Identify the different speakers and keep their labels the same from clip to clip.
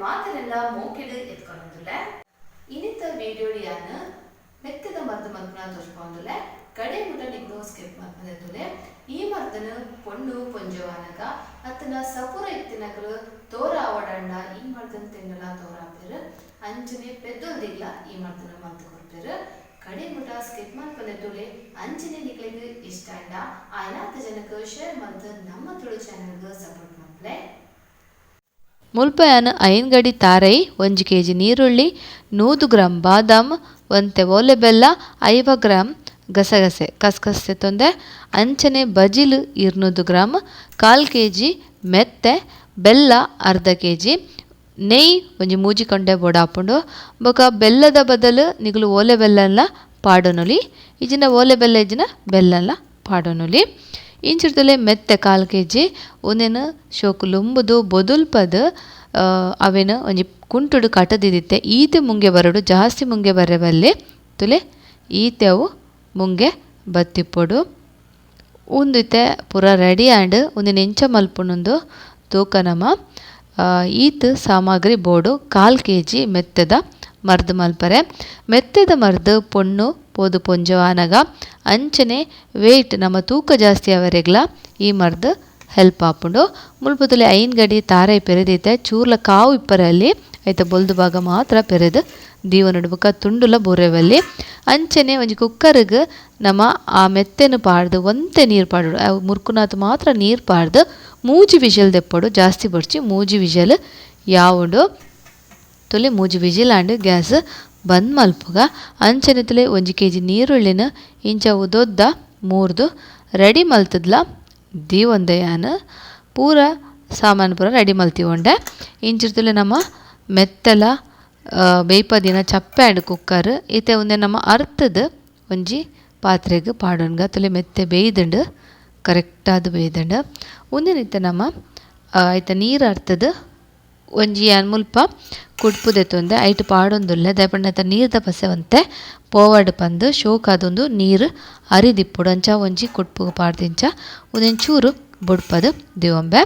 Speaker 1: ಮಾತರೆಲ್ಲ ಮೋಕೆಡ್ ಎತ್ಕೊಂಡುಲೆ ಇನ್ನಿತ ವಿಡಿಯೋಡಿಯಾನ ಮೆತ್ತದ ಮರ್ದ ಮಲ್ಪನ ತೋರ್ಸ್ಕೊಂಡುಲೆ ಕಡೆ ಮುಟ ನಿಗ್ನು ಸ್ಕಿಪ್ ಈ ಮರ್ದನ ಪೊಣ್ಣು ಪೊಂಜವಾನಗ ಅತ್ತನ ಸಪುರ ಎತ್ತಿನಗಲು ತೋರ ಈ ಮರ್ದನ ತಿನ್ನಲ ತೋರ ಅಂಜನೆ ಅಂಚನೆ ಪೆದ್ದೊಲ್ದಿಗ್ಲ ಈ ಮರ್ದನ ಮಲ್ತು ಕೊಡ್ಪೇರು ಕಡೆ ಮುಟ ಸ್ಕಿಪ್ ಮಲ್ಪನೆತ್ತುಲೆ ಅಂಜನೆ ನಿಗ್ಲಿಗೆ ಇಷ್ಟ ಅಂಡ. ಆಯ್ನಾತ ಜನಕ್ಕೆ ಶೇರ್ ಮಲ್ತು ನಮ್ಮ ತುಳು ಚಾನಲ್ಗೆ ಸಪೋರ್ಟ್ ಮಾಡ್ಲೆ
Speaker 2: ಮುಲ್ಪಯಾನ ಐನ್ಗಡಿ ತಾರೈ ಒಂಜಿ ಕೆ ಜಿ ನೀರುಳ್ಳಿ ನೂದು ಗ್ರಾಂ ಬಾದಾಮ್, ಒಂತೆ ಓಲೆ ಬೆಲ್ಲ ಐವ ಗ್ರಾಂ ಗಸಗಸೆ, ಕಸಗಸೆ ತೊಂದೆ, ಅಂಚನೆ ಬಜಿಲು ಇರ್ನೂದು ಗ್ರಾಮ್ ಕಾಲು ಕೆ ಜಿ ಮೆತ್ತೆ, ಬೆಲ್ಲ ಅರ್ಧ ಕೆ ಜಿ ನೆಯ್ ಒಂಜಿ ಮೂಜಿ ಕೊಂಡೆ ಬೊಡಾಪುಂಡು ಬೊಕ ಬೆಲ್ಲದ ಬದಲು ನಿಗಲು ಓಲೆ ಬೆಲ್ಲನ್ನ ಪಾಡೊನುಲಿ ಇಜಿನ ಓಲೆ ಬೆಲ್ಲ ಇಜಿನ ಬೆಲ್ಲಲ್ಲ ಪಾಡೊನುಲಿ ಇಂಚಿಡ್ದಲೆ ಮೆತ್ತೆ ಕಾಲು ಕೆ ಜಿ ಒಂದೇನು ಶೋಕು ಲುಂಬುದು ಬೊದುಲ್ಪದ ಅವೇನು ಒಂಜಿ ಕುಂಟುಡು ಕಟದಿದಿತ್ತೆ. ಈತೆ ಮುಂಗೆ ಬರಡು ಜಾಸ್ತಿ ಮುಂಗೆ ಬರೆವಲ್ಲಿ ತುಲೆ ಈತೆ ಅವು ಮುಂಗೆ ಬತ್ತಿಪ್ಪೊಡು ಉಂದಿತ್ತೆ ಪೂರ ರೆಡಿ ಆ್ಯಂಡ್ ಒಂದಿನ ನೆಂಚ ಮಲ್ಪುನೊಂದು ತೂಕ ನಮ. ಆ, ಈತ್ ಸಾಮಗ್ರಿ ಬೋಡು ಕಾಲು ಕೆ ಜಿ ಮೆತ್ತದ. ಮರ್ದು ಮಲ್ಪರೆ. ಮೆತ್ತದ ಮರ್ದು, ಪೊಣ್ಣು, ಪೋದು ಪೊಂಜವಾನಗ ಅಂಚನೆ ವೆಯ್ಟ್ ನಮ್ಮ ತೂಕ ಜಾಸ್ತಿ ಅವರೆಗ್ಲ. ಈ ಮರ್ದು ಹೆಲ್ಪ್ ಆಪುಂಡು. ಮುಲ್ಪುತುಲೆ ಐನ್ ಗಡಿ ತಾರೆ ಪೆರೆದೈತೆ. ಚೂರ್ಲ ಕಾವು ಇಪ್ಪರಲ್ಲಿ. ಐತೆ ಬೊಲ್ದು ಭಾಗ ಮಾತ್ರ ಪೆರೆದು. ದೀವ ನಡುಬಕ ತುಂಡುಲ ಬೊರೆವಲ್ಲಿ. ಅಂಚನೆ ಒಂಜಿ ಕುಕ್ಕರ್ಗ್ ನಮ್ಮ ಆ ಮೆತ್ತೆನು ಪಾಡ್ದು ಒಂತೆ ನೀರು ಪಾಡುಡು. ಅವು ಮುರ್ಕುನಾತ್ ಮಾತ್ರ ನೀರು ಪಾಡ್ದು. ಮೂಜಿ ವಿಜಲ್ ದೆಪ್ಪಡು ಜಾಸ್ತಿ ಬಡ್ಚಿ ಮೂಜಿ ವಿಜಲ್ ಯಾವುದು ತುಲೆ ಮೂಜಿ ವಿಜಿಲಾಂಡ್ ಗ್ಯಾಸ್ ಬಂದ್ ಮಲ್ಪುಗ. ಅಂಚನೆ ತುಲೆ ಒಂಜಿ ಕೆ ಜಿ ನೀರುಳ್ಳಿನ ಇಂಚ ಉದೊದ್ದ ಮೂರ್ದು. ರೆಡಿ ಮಲ್ತದ್ಲ ದೀವೊಂದೆಯಾನ. ಪೂರ ಸಾಮಾನು ಪೂರ ರೆಡಿ ಮಲ್ತಿವೊಂಡೆ. ಇಂಚಿರ್ತುಲೆ ನಮ್ಮ ಮೆತ್ತಲ ಬೇಯ್ಪದಿನ ಚಪ್ಪೆ ಆಂಡ್ ಕುಕ್ಕರ್, ಇತ್ತೆ ಒಂದೆ ನಮ್ಮ ಅರ್ತದ ಒಂಜಿ ಪಾತ್ರೆಗೆ ಪಾಡೋನ್ಗ ತುಲೆ ಮೆತ್ತೆ ಬೇಯ್ದುಂಡು, ಕರೆಕ್ಟಾದ್ ಬೇಯ್ದುಂಡು. ಇತ್ತೆ ನಮ್ಮ ಐತ ನೀರು ಅರ್ತದ ಒಂಜಿ ಯಾನ್ ಮುಲ್ಪ ಕುಡ್ಪುದೆತ್ತೊಂದೆ ಐಟ್ ಪಾಡೊಂದುಲ್ಲೆ ದಾಯಪಂಡ ನೀರ್ದ ಪಸೆವಂತೆ ಪೋವಡ್ ಪಂದ್ ಶೋಕ್ ಅದೊಂದು ನೀರು ಅರಿದಿಪ್ಪುಡು, ಅಂಚ ಒಂಜಿ ಕುಡ್ಪು ಪಾಡ್ದಿಂಚ ಚೂರು ಬುಡ್ಪದು ದಿವಂಬೆ.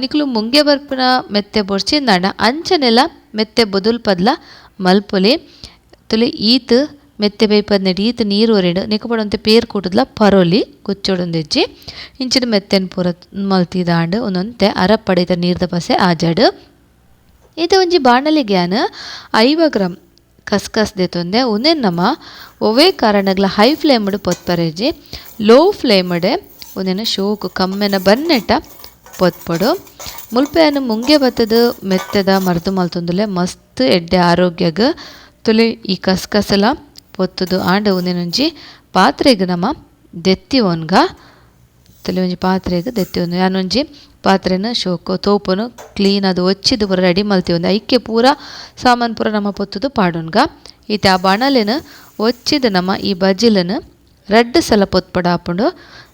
Speaker 2: ನಿಕ್ಲು ಮುಂಗೆ ಬರ್ಪಿನ ಮೆತ್ತೆ ಬೊಡ್ಚಿಂದಾಣ ಅಂಚನೆಲ್ಲ ಮೆತ್ತೆ ಬೊದುಲ್ಪದ್ಲ ಮಲ್ಪೊಲಿ, ತುಲಿ ಈತ್ ಮೆತ್ತೆ ಬೇಯ್ಪದ್ ನಡೀತ ಈತ್ ನೀರು ಒರೆಡು ನಿಕಪಡೊಂತೆ ಪೇರ್ ಕೂಟದ್ಲ ಪರೋಲಿ ಕುಚ್ಚೊಡೊಂದಿಜ್ಜಿ ಇಂಚಿನ ಮೆತ್ತೆನ್ ಪೂರ ಮಲ್ತಿದಾಂಡ್, ಒಂದೊಂತೆ ಅರಪ್ಪಡೈತ ನೀರ್ದ ಪಸೆ ಆಜಾಡು. ಇದು ಒಂಜಿ ಬಾಣಲಿಗ್ಯಾನ್ ಐವ ಗ್ರಾಮ್ ಕಸ್ ದೆತೊಂದೆ ಉಂದೆನ್ ನಮ ಒವೇ ಕಾರಣಗ್ಲ ಹೈ ಫ್ಲೇಮ್ಡ್ ಪೊತ್ಪರೆಜಿ ಲೋ ಫ್ಲೇಮ್ಡ್ ಒಂದೆನ ಶೋಕು ಕಮ್ಮೆನ ಬನ್ನೆಟ ಪೊತ್ಪಡು. ಮುಲ್ಪೆಯನ್ನು ಮುಂಗೆ ಬತ್ತದ ಮೆತ್ತದ ಮರ್ದು ಮಲ್ತೊಂದುಲೆ ಮಸ್ತ್ ಎಡ್ಡೆ ಆರೋಗ್ಯಗ ತುಲೆ ಈ ಕಸ್ಕಸಲ. ಪೊತ್ತುದು ಆಂಡ ಒಂದೆನೊಂಜಿ ಪಾತ್ರೆಗ್ ನಮ ದೆತ್ತಿ ಒನ್ಗ ತಲೆ ಒಂಜಿ ಪಾತ್ರೆಗ್ ದೆತ್ತಿ ಒಂದು ಯಾನೊಂಜಿ ಪಾತ್ರೆನ ಶೋಕು, ತೋಪುನು ಕ್ಲೀನ್ ಅದು ಒಚ್ಚಿದು ಪೂರ ರೆಡಿ ಮಲ್ತಿ ಒಂದು ಐಕ್ಕೆ ಪೂರ ಸಾಮಾನು ಪೂರ ನಮ್ಮ ಪೊತ್ತುದು ಪಾಡೋನ್ಗ. ಈತ ಆ ಬಣಲೆನ್ ಒಚ್ಚಿದ ನಮ ಈ ಬಜಿಲನ್ ರಡ್ಡ್ ಸಲ ಪೊತ್ಪಡ ಆಪುಂಡು.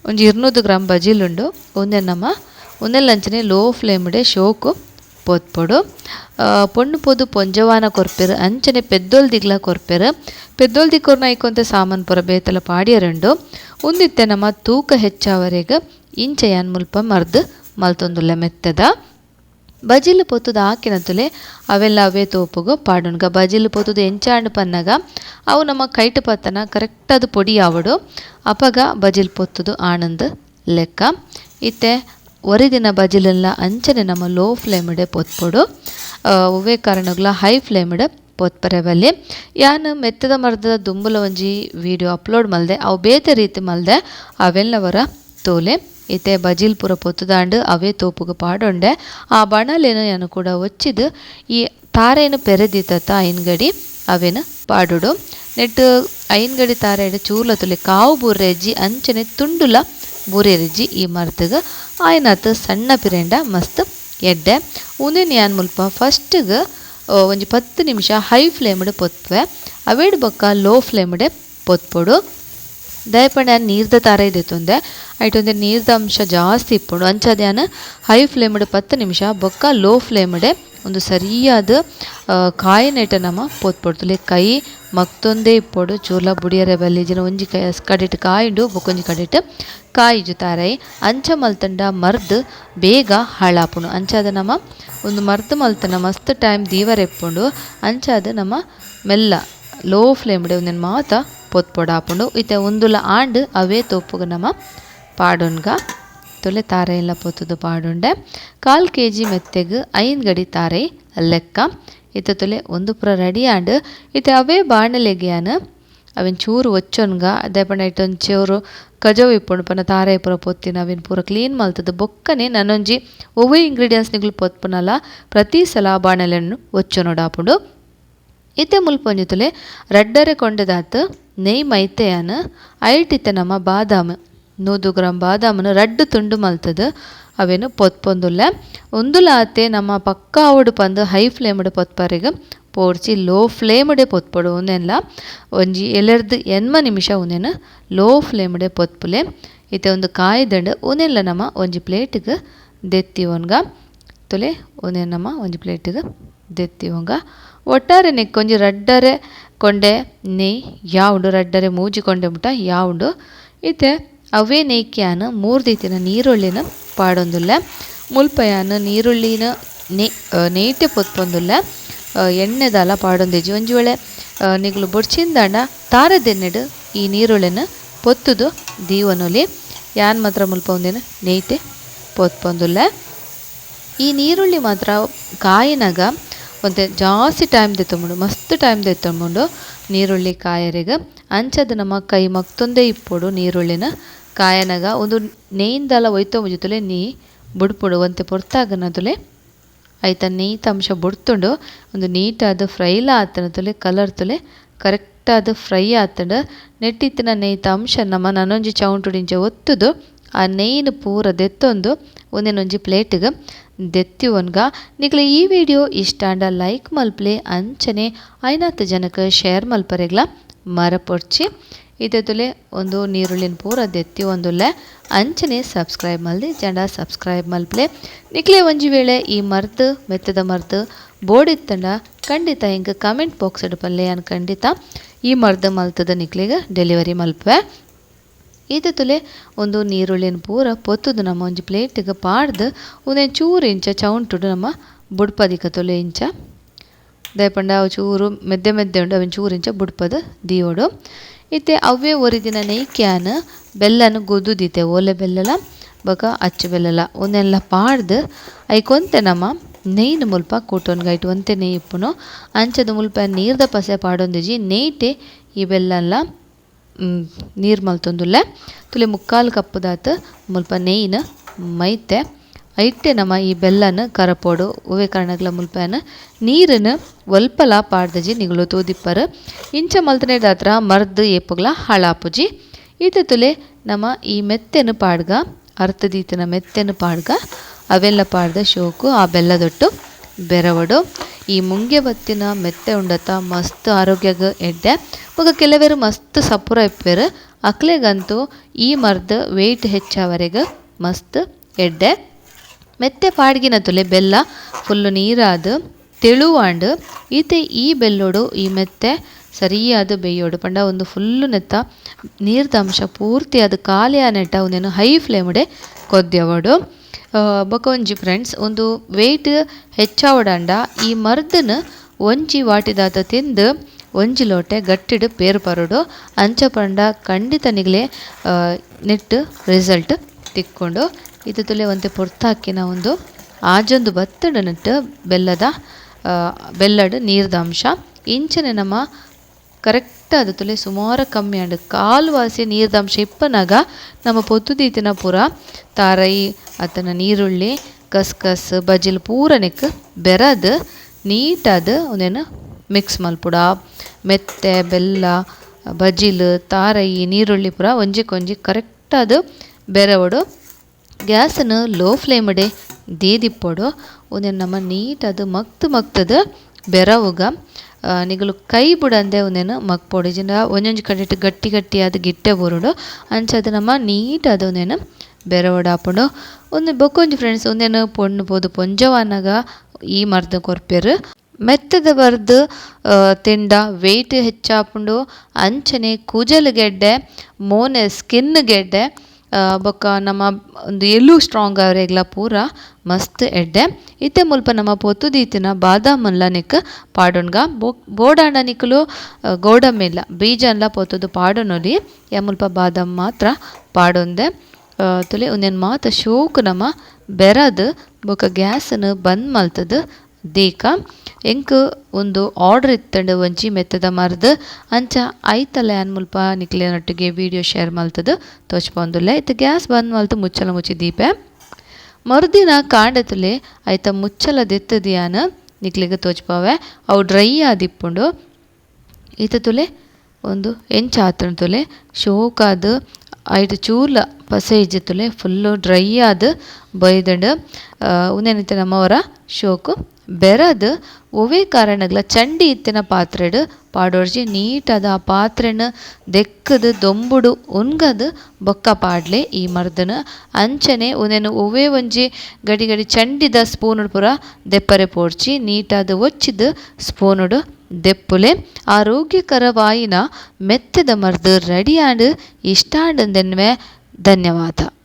Speaker 2: ಒಂಜಿ ಇರ್ನೂರು ಗ್ರಾಮ್ ಬಜಿಲ್ ಉಂಡು ಒಂದೆ ನಮ್ಮ ಒಂದೆಲ್ಲಂಚನೆ ಲೋ ಫ್ಲೇಮ್ಡೆ ಶೋಕು ಪೊತ್ಪೊಡು. పొన్ను ಪೊದು ಪೊಂಜವಾನ ಕೊರ್ಪೆರ್, ಅಂಚನೆ ಪೆದ್ದೊಲ್ ದಿಗ್ಲ ಕೊರ್ಪೆರ್. ಪೆದ್ದೊಲ್ ದಿಕ್ಕೊರ್ನ ಐಕೊಂತೆ ಸಾಮಾನು ಪೊರ ಬೇತಲ ಪಾಡ್ಯರಂಡು. ಉಂದಿತ್ತೆ ನಮ್ಮ ತೂಕ ಹೆಚ್ಚಾವರೆಗ್ ಇಂಚ ಯಾನ್ ಮುಲ್ಪ ಮರ್ದ್ ಮಲ್ತೊಂದುಲ್ಲ ಮೆತ್ತದ. ಬಜಿಲ್ ಪೊತ್ತುದ ಹಾಕಿನ ತುಲೆ ಅವೆಲ್ಲ ಅವೇ ತೋಪುಗು ಪಾಡುನ್ಗ ಬಜಿಲ್ ಪೊತ್ತುದು ಎಂಚಾಂಡ್ ಪನ್ನಗ. ಅವು ನಮ್ಮ ಕೈಟ್ ಪತ್ತನ ಕರೆಕ್ಟ್ ಅದು ಪೊಡಿ ಆವಡು. ಅಪಗ ಬಜಿಲ್ ಪೊತ್ತುದು ಆನಂದ್ ಲೆಕ್ಕ. ಇತ್ತೆ ಒರಿದಿನ ಬಜಿಲೆಲ್ಲ ಅಂಚನೆ ನಮ್ಮ ಲೋ ಫ್ಲೇಮ್ಡೆ ಪೊತ್ಪೊಡು ಒವ್ವೇ ಕಾರಣಗಳ ಹೈ ಫ್ಲೇಮ್ಡ್ ಪೊತ್ಪರೆ ಬಲ್ಲಿ ಯಾನ್ ಮೆತ್ತದ ಮರದ ದುಂಬುಲ ಒಂಜಿ ವಿಡಿಯೋ ಅಪ್ಲೋಡ್ ಮಲ್ದೆ, ಅವು ಬೇತೆ ರೀತಿ ಮಲ್ದೆ ಅವೆಲ್ಲವರ ತೋಲೆ. ಇತ್ತೆ ಬಜಿಲ್ ಪೂರ ಪೊತ್ತುದಾಂಡ್ ಅವೇ ತೋಪುಗೆ ಪಾಡೊಂಡೆ. ಆ ಬಣಲೇನು ಯಾನು ಕೂಡ ಒಚ್ಚಿದು, ಈ ತಾರೇನು ಪೆರೆದಿತ್ತ ಐನ್ಗಡಿ ಅವೇನು ಪಾಡುಡು. ನೆಟ್ ಐನ್ಗಡಿ ತಾರೆಡ್ ಚೂರ್ಲ ತುಲಿ ಕಾವು ಬೂರೆಜ್ಜಿ ಅಂಚನೆ ತುಂಡುಲ ಬೂರೆರಿಜ್ಜಿ ಈ ಮರ್ತಗ ಆಯ್ನಾತ ಸಣ್ಣ ಪಿರೆಂಡ ಮಸ್ತ್ ಎಡ್ಡೆ. ಉಂದಿನ ಯಾನ್ ಮುಲ್ಪ ಫಸ್ಟ್ಗೆ ಒಂಜಿ ಪತ್ತು ನಿಮಿಷ ಹೈ ಫ್ಲೇಮ್ಡ್ ಪೊತ್ವೆ ಅವೇಡ್ ಬೊಕ್ಕ ಲೋ ಫ್ಲೇಮ್ಡ್ ಪೊತ್ಪೊಡು. ದಯಪಂಡ ನೀರ್ದ ತರ ಇದೆ ತೊಂದೆ. ಐಟೊಂದೆ ನೀರ್ದ ಅಂಶ ಜಾಸ್ತಿ ಇಪ್ಪುಂಡು. ಅಂಚದ್ಯಾನ್ ಹೈ ಫ್ಲೇಮ್ಡ್ ಪತ್ತು ನಿಮಿಷ ಬೊಕ್ಕ ಲೋ ಫ್ಲೇಮ್ಡೆ ಒಂದು ಸರಿಯಾದ ಕಾಯಿನೆಟ ನಮ ಪೋತ್ಪೊಡ್ತುಲೆ ಕೈ ಮಕ್ತೊಂದೇ ಇಪ್ಪೊಡು. ಚೂರ್ಲ ಬುಡಿಯರೆ ಬಲ್ಲಿಜಿನ ಒಂಜಿ ಕೈ ಕಡೆಟ್ ಕಾಯಿಂಡು ಬೊಕೊಂಜಿ ಕಡೆಟ್ ಕಾಯಿ ತಾರೈ. ಅಂಚ ಮಲ್ತಂಡ ಮರ್ದ್ ಬೇಗ ಹಾಳಾಪುಂಡು ಅಂಚಾದ ನಮ ಒಂದು ಮರ್ದ್ ಮಲ್ತನ ಮಸ್ತ್ ಟೈಮ್ ದೀವರ ಇಪ್ಪುಂಡು. ಅಂಚಾದ ನಮ ಮೆಲ್ಲ, ಲೋ ಫ್ಲೇಮ್ಡ್ ಒಂದಿನ ಮಾತ ಪೊತ್ಪೊಡಾಪುಂಡು. ಇತ್ತೆ ಒಂದುಲ ಆಂಡ್ ಅವೇ ತೋಪುಗ ನಮ ಪಾಡೊನ್ಗ. ತೊಲೆ ಪೊತ್ತುದು ಪಾಡುಂಡೆ. ಕಾಲ್ ಕೆ ಜಿ ಮೆತ್ತೆಗ್ ಐನ್ ಗಡಿ ತಾರೆ ಲೆಕ್ಕ. ಇತ್ತ ತೊಲೆ ಒಂದು ಪುರ ರೆಡಿ ಆಂಡ್ ಇತ್ತೆ ಅವೇ ಬಾಣಲೆಗೆಯಾನ ಅವೆನ್ ಚೂರು ಒಚ್ಚೊನ್ಗ, ಅದೇ ಪಣ ಇಟ್ಟೊಂದು ಚೂರು ಕಜೋ ಇಪ್ಪುಂಡು ಪನ ತಾರೆ ಪುರ ಪೊತ್ತಿನ ಅವೆನ್ ಪೂರ ಕ್ಲೀನ್ ಮಲ್ತದ. ಬೊಕ್ಕನೆ ನನ್ನೊಂಜಿ ಒವ್ವೆ ಇಂಗ್ರೀಡಿಯೆಂಟ್ಸ್ ನಿಗ್ಲು ಪೊತ್ಪುನಲ ಪ್ರತಿ ಸಲ ಬಾಣಲೆಯನ್ನು ಒಚ್ಚೊನೊಡಾಪುಂಡು ಇತ್ತೆ ಮುಲ್ಪೊಂಜಿತುಲೆ ರಡ್ಡರೆ ಕೊಂಡದಾತ್ ನೆಯ್ ಐಟ್ ಐಟಿತ್ತೆ ನಮ್ಮ ಬಾದಾಮ್. ನೂದು ಗ್ರಾಮ್ ಬಾದಾಮನ್ನು ರಡ್ಡು ತುಂಡು ಮಲ್ತದ. ಅವೇನು ಪೊತ್ಪೊಂದುಲ್ಲ. ಒಂದುಲ ಆತೆ ನಮ್ಮ ಪಕ್ಕ ಅವಡು ಪಂದು ಹೈ ಫ್ಲೇಮ್ಡ್ ಪೊತ್ಪಾರಿಗ. ಪೋರ್ಚಿ ಲೋ ಫ್ಲೇಮ್ಡೆ ಪೊತ್ಪಡು ಒಂದೆಲ್ಲ ಒಂಜಿ ಎಲೆರ್ದು ಎನ್ಮ ನಿಮಿಷ ಉನೇನು ಲೋ ಫ್ಲೇಮ್ಡೆ ಪೊತ್ಪುಲೆ. ಇತ್ತೆ ಒಂದು ಕಾಯ್ದಂಡ್ ಉನೆಲ್ಲ ನಮ್ಮ ಒಂಜಿ ಪ್ಲೇಟಿಗೆ ದೆತ್ತಿ ಒನ್ಗ ತುಲೆ ಉನೆ ನಮ್ಮ ಒಂಜಿ ಪ್ಲೇಟಿಗೆ ದೆತ್ತಿ ಒಂಗ ಒಟ್ಟಾರೆ ನೆಕ್ಕೊಂಜಿ ರಡ್ಡರೆ ಕೊಂಡೆ ನೆಯ್, ಯಾವುಂಡು ರಡ್ಡರೆ ಮೂಜಿ ಕೊಂಡೆ ಮುಟ ಯಾವುಂಡು. ಇತ್ತೆ ಮೂರು ದೀತಿನ ನೀರುಳ್ಳಿನ ಪಾಡೊಂದುಲ್ಲೆ, ಮುಲ್ಪಯಾನ ನೀರುಳ್ಳಿನ ನೆ ನೇಯ್ಟೆ ಪೊತ್ಪೊಂದುಲ್ಲೆ ಎಣ್ಣೆದಾಲ ಪಾಡೊಂದಿಜ್ಜಿ ಒಂಜಿ ವೇಳೆ ನಿಗ್ಲು ಬೊಡ್ಚಿಂದಾಂಡ ತಾರದೆನ್ನೆಡು ಈ ನೀರುಳ್ಳಿನ ಪೊತ್ತುದು ದೀವನೊಲಿ, ಯಾನ್ ಮಾತ್ರ ಮುಲ್ಪ ಒಂದಿನ ನೇಯ್ಟೆ ಪೊತ್ಪೊಂದುಲ್ಲೆ. ಈ ನೀರುಳ್ಳಿ ಮಾತ್ರ ಕಾಯಿನಾಗ ಒಂತೆ ಜಾಸ್ತಿ ಟೈಮ್ ದೆತ್ತೊಂಬುಂಡು, ಮಸ್ತ್ ಟೈಮ್ ದೆತ್ತೊಂಬುಂಡು ನೀರುಳ್ಳಿ ಕಾಯರಿಗೆ ಅಂಚದ ನಮ್ಮ ಕೈ ಮಕ್ತೊಂದೇ ಇಪ್ಪೊಡು ನೀರುಳ್ಳಿನ ಕಾಯನಾಗ, ಒಂದು ನೇಯಿಂದಲ ಒಯ್ತೊ ಮುಜಿತುಲೆ ನೀ ಬುಡ್ಪುಡು ಒಂತೆ ಪೊರ್ತಾಗನದುಲೆ ಐತ ನೀತ ಅಂಶ ಬುಡ್ತುಂಡು, ಒಂದು ನೀಟಾದ ಫ್ರೈಲ ಆತನ ತುಲೆ ಕಲರ್ ತುಲೆ, ಕರೆಕ್ಟಾದ ಫ್ರೈ ಆತಂಡ, ನೆಟ್ಟಿತ್ತಿನ ನೇಯ್ತ ಅಂಶ ನಮ್ಮ ನನ್ನೊಂಜಿ ಚೌಂಟುಡಿಂಚ ಒತ್ತುದು, ಆ ನೇಯ್ನ ಪೂರ ದೆತ್ತೊಂದು ಪ್ಲೇಟ್ಗ್ ದೆತ್ತಿ ಒನ್ಗ ನಿಕ್ಲೆ ಈ ವಿಡಿಯೋ ಇಷ್ಟ ಅಂಡ ಲೈಕ್ ಮಲ್ಪ್ಲೆ, ಅಂಚನೆ ಐನಾತ ಜನಕ್ಕೆ ಶೇರ್ ಮಲ್ಪರೆಗ್ಲ ಮರಪೊಡ್ಚಿ ತುಲೆ ಒಂದು ನೀರುಳ್ಳಿನ ಪೂರ ದೆತ್ತಿ ಒಂದುಲ್ಲೆ. ಅಂಚನೆ ಸಬ್ಸ್ಕ್ರೈಬ್ ಮಲ್ದಿ, ಜಂಡ ಸಬ್ಸ್ಕ್ರೈಬ್ ಮಲ್ಪ್ಲೆ. ನಿಕ್ಲೆ ಒಂಜಿ ವೇಳೆ ಈ ಮರ್ದ್, ಮೆತ್ತದ ಮರ್ದ್ ಬೋಡಿತ್ತಂಡ ಖಂಡಿತ ಹಿಂಗೆ ಕಮೆಂಟ್ ಬಾಕ್ಸ್ ಇಡಪಲ್ಲೆ ಅನ್ ಖಂಡಿತ ಈ ಮರ್ದ್ ಮಲ್ತದ ನಿಕ್ಲೆಗೆ ಡೆಲಿವರಿ ಮಲ್ಪೆ ಇದು ತುಲೆ ಒಂದು ನೀರುಳ್ಳಿನ ಪೂರ ಪೊತ್ತುದು ನಮ್ಮ ಒಂಜಿ ಪ್ಲೇಟಿಗೆ ಪಾಡ್ದು ಒಂದೇ ಚೂರು ಇಂಚ, ಚೌಂಟುಡು ನಮ್ಮ ಬುಡ್ಪದಿಕ ತೊಲೆ ಇಂಚ. ದಯಪಂಡ ಚೂರು ಮೆದ್ದೆ ಮೆದ್ದೆ ಉಂಡು, ಅವನ್ ಚೂರು ಇಂಚ ಬುಡ್ಪದು ದೀವೋಡು. ಇತ್ತೆ ಅವೇ ಒರಿದಿನ ನೆಯ್ಕ್ಯಾನ್ ಬೆಲ್ಲನ ಗೊದ್ದುದಿತ್ತೆ ಓಲೆ ಬೆಲ್ಲಲ, ಬೊಕ ಅಚ್ಚು ಬೆಲ್ಲಲ ಒಂದೆಲ್ಲ ಪಾಡ್ದು ಐಕೊಂತೆ ನಮ್ಮ ನೈನ ಮುಲ್ಪ ಕೂಟೋನ್ಗ ಇಟ್ಟು ಒಂತೆ ನೈ ಇಪ್ಪುನು. ಅಂಚದ ಮುಲ್ಪ ನೀರ್ದ ಪಸೆ ಪಾಡೊಂದಿಜಿ ನೆಯ್ಟೆ ಈ ಬೆಲ್ಲಲ್ಲ ನೀರು ಮಲ್ತೊಂದುಲ್ಲೆ. ತುಲೆ ಮುಕ್ಕಾಲು ಕಪ್ಪುದಾತ್ ಮುಲ್ಪ ನೈನ ಮೈತೆ ಐಟ್ಟೆ ನಮ್ಮ ಈ ಬೆಲ್ಲನ, ಕರಪೋಡು, ಉವೆ ಕಾರಣಗ್ಲ ಮುಲ್ಪನ ನೀರನ್ನು ಒಲ್ಪಲ ಪಾಡ್ದಜಿ ನಿಗಳು ತೋದಿಪ್ಪರ. ಇಂಚ ಮಲ್ತನೆ ದಾತ್ರ ಮರ್ದು ಏಪುಗಳ ಹಾಳಾಪುಜಿ. ಈತ ತುಲೆ ನಮ್ಮ ಈ ಮೆತ್ತೆನು ಪಾಡ್ಗ ಅರ್ಥದೀತನ ಮೆತ್ತೆನು ಪಾಡ್ಗ, ಅವೆಲ್ಲ ಪಾಡ್ದ ಶೋಕು, ಆ ಬೆಲ್ಲದೊಟ್ಟು ಬೆರವಡು. ಈ ಮುಂಗೆ ಬತ್ತಿನ ಮೆತ್ತೆ ಉಂಡತ ಮಸ್ತ್ ಆರೋಗ್ಯಗ ಎಡ್ಡೆ. ಮಗ ಕೆಲವರು ಮಸ್ತ್ ಸಪುರ ಇಪ್ಪರು. ಅಕ್ಲೆಗಂತೂ ಈ ಮರ್ದ ವೆಯ್ಟ್ ಹೆಚ್ಚಾವರೆಗೆ ಮಸ್ತ್ ಎಡ್ಡೆ. ಮೆತ್ತೆ ಪಾಡ್ಗಿನ ತುಲೆ ಬೆಲ್ಲ, ಫುಲ್ಲು ನೀರಾದ, ತೆಳುವಾಂಡ್, ಈತೆ ಈ ಬೆಲ್ಲೋಡು, ಈ ಮೆತ್ತೆ ಸರಿಯಾದ ಬೇಯೋಡು. ಪಂಡ ಒಂದು ಫುಲ್ಲು ನೆತ್ತ ನೀರ್ದ ಅಂಶ ಪೂರ್ತಿ ಅದು ಖಾಲಿ ನೆಟ್ಟ ಒಂದೇನು ಹೈ ಫ್ಲೇಮ್ಡೆ ಕೊದ್ಯವಡು. ಬೊಕ ಒಂಜಿ ಫ್ರೆಂಡ್ಸ್, ಒಂದು ವೆಯ್ಟ್ ಹೆಚ್ಚಾವಡಾಂಡ, ಈ ಮರ್ದನ್ ಒಂಜಿ ವಾಟಿದಾತ ತಿಂದು ಒಂಜಿ ಲೋಟೆ ಗಟ್ಟಿಡು ಪೇರು ಪರಡು. ಅಂಚ ಪಂಡ ಖಂಡಿತ ನಿಗ್ಲೆ ನೆಟ್ಟು ನೆಟ್ ರಿಸಲ್ಟ್ ತಿಕ್ಕೊಂಡು ಇದು ತುಲೆ ಒಂತೆ ಪೊರ್ತಾಕಿನ ಒಂದು ಆಜೊಂದು ಬತ್ತಡ ನಟ್ಟು ಬೆಲ್ಲದ ಬೆಲ್ಲಡ್ ನೀರ್ದ ಅಂಶ ಇಂಚನೆ ನಮ್ಮ ಕರೆಕ್ಟ್ ಅದು ತುಲೆ ಸುಮಾರು ಕಮ್ಮಿ ಆಂಡ್ ಕಾಲು ವಾಸಿ ನೀರ್ದ ಅಂಶ ಇಪ್ಪನಾಗ ನಮ್ಮ ಪೊತ್ತು ದೀತಿನ ಪೂರ, ತಾರೈ ಅತನ ನೀರುಳ್ಳಿ ಕಸ್ಕಸ್ ಬಜಿಲ್ ಪೂರ ನೆಕ್ ಬೆರದ್, ನೀಟಾದ ಒಂದೇನು ಮಿಕ್ಸ್ ಮಲ್ಪುಡ. ಮೆತ್ತೆ, ಬೆಲ್ಲ, ಬಜಿಲ್, ತಾರೈ, ನೀರುಳ್ಳಿ ಪೂರ ಒಂಜಿ ಕೊಂಜಿ ಕರೆಕ್ಟ್ ಅದು ಬೆರವಡು ಗ್ಯಾಸನ್ನು ಲೋ ಫ್ಲೇಮ್ಡೆ ದೇದಿಪ್ಪಡು ಒಂದೇ ನಮ್ಮ ನೀಟ್ ಅದು ಮಕ್ತ್ ಮಕ್ತದ ಬೆರವುಗ ನಿಗಲು ಕೈ ಬುಡಂದೆ ಒಂದೇನು ಮಕ್ಪೊಡು ಜನ ಒಂಜೊಂಜಿ ಕಡೆ ಗಟ್ಟಿ ಗಟ್ಟಿ ಅದು ಗಿಟ್ಟೆ ಬುರುಡು. ಅದು ನಮ್ಮ ನೀಟ್ ಅದು ಒಂದೇನು ಬೆರೆ ಓಡಾಪುಂಡು ಒಂದು ಬೊಕೊಂಜಿ ಫ್ರೆಂಡ್ಸ್ ಒಂದೇನು ಪೊಣ್ಣು ಪೋದು ಪೊಂಜವಾನಗ ಈ ಮರ್ದ ಕೊರ್ಪೆರು. ಮೆತ್ತದ ಬರ್ದು ತಿಂಡ, ವೆಯ್ಟ್ ಹೆಚ್ಚಾಪುಂಡು. ಅಂಚನೆ ಕೂಜಲ್ ಗೆಡ್ಡೆ, ಮೋನೆ ಸ್ಕಿನ್ ಗೆಡ್ಡೆ. ಬೊಕ್ಕ ನಮ್ಮ ಒಂದು ಎಲ್ಲೂ ಸ್ಟ್ರಾಂಗ್ ಅವರೆಗ್ಲ ಪೂರ ಮಸ್ತ್ ಎಡ್ಡೆ. ಇತ್ತೆ ಮುಲ್ಪ ನಮ್ಮ ಪೊತ್ತುದೀತಿನ ಬಾದಾಮಲ್ಲ ನಿಕ್ ಪಾಡೊನ್ಗ ಬೊ ಬೋಡಾಂಡ ಆ, ಗೋಡಂಬಿಲ್ಲ ಬೀಜನ್ಲ ಪೊತ್ತುದು ಪಾಡೊನೊಲಿ ಯಾ ಮುಲ್ಪ ಬಾದಾಮ್ ಮಾತ್ರ ಪಾಡೊಂದೆ. ತುಲೆ ಉಂದೆನ್ ಮಾತ ಶೋಕು ನಮ ಬೆರದು ಬೊಕ ಗ್ಯಾಸನ್ ಬಂದ್ ಮಲ್ತದ್. ದೀಕ ಎಂಕ್ ಒಂದು ಆರ್ಡರ್ ಇತ್ತಂಡ ಒಂಜಿ ಮೆತ್ತದ ಮರ್ದ್ ಅಂಚ ಐತಲೆ ಲಯನ್ ಮುಲ್ಪ ನಿಕ್ಲೆನೊಟ್ಟಿಗೆ ವಿಡಿಯೋ ಶೇರ್ ಮಲ್ತದ್. ತೋಚ್ಪೊಂದುಲ್ಲೆ ಇತ್ತೆ ಗ್ಯಾಸ್ ಬಂದ್ ಮಲ್ತು ಮುಚ್ಚಲ ಮುಚ್ಚಿ ದೀಪೆ. ಮರುದಿನ ಕಾಂಡತಲೆ ಐತ ಮುಚ್ಚಲ ದೆತ್ತದಿಯಾನ ನಿಕ್ಲಿಗೆ ತೋಚ್ಪಾವೆ. ಅವು ಡ್ರೈ ಆದಿಪ್ಪುಂಡು. ಈತ ತುಲೆ ಒಂದು ಎಂಚ ಆತನ ತುಲೆ, ಶೋಕಾದ್ ಐಟ್ ಚೂರ್ಲ ಪಸೇಜ್ ತುಲೆ, ಫುಲ್ಲು ಡ್ರೈ ಆದ್ ಬೈದಂಡು ಉಂದೆನಿತ್ತೆ ನಮ್ಮವರ ಶೋಕು. ಬೆರದ್ ಒವೇ ಕಾರಣಗ್ಲ ಚಂಡಿ ಇತ್ತಿನ ಪಾತ್ರೆಡ್ ಪಾಡೋರ್ಜಿ ನೀಟಾದ ಆ ಪಾತ್ರೆನ ದೆಕ್ಕದ್ ದೊಂಬುಡು ಉನ್ಗದ್ ಬೊಕ್ಕ ಪಾಡ್ಲೆ ಈ ಮರ್ದನ. ಅಂಚನೆ ಉನೆನು ಒವೇ ಒಂಜಿ ಗಡಿ ಗಡಿ ಚಂಡಿದ ಸ್ಪೂನುಡು ಪೂರ ದೆಪ್ಪರೆ ಪೋಡ್ಚಿ, ನೀಟಾದ ಒಚ್ಚಿದ್ ಸ್ಪೂನುಡು ದೆಪ್ಪುಲೆ. ಆರೋಗ್ಯಕರವಾಯಿನ ಮೆತ್ತದ ಮರ್ದ್ ರೆಡಿ ಆಂಡ್ ದೆನ್ವೆ ಧನ್ಯವಾದ.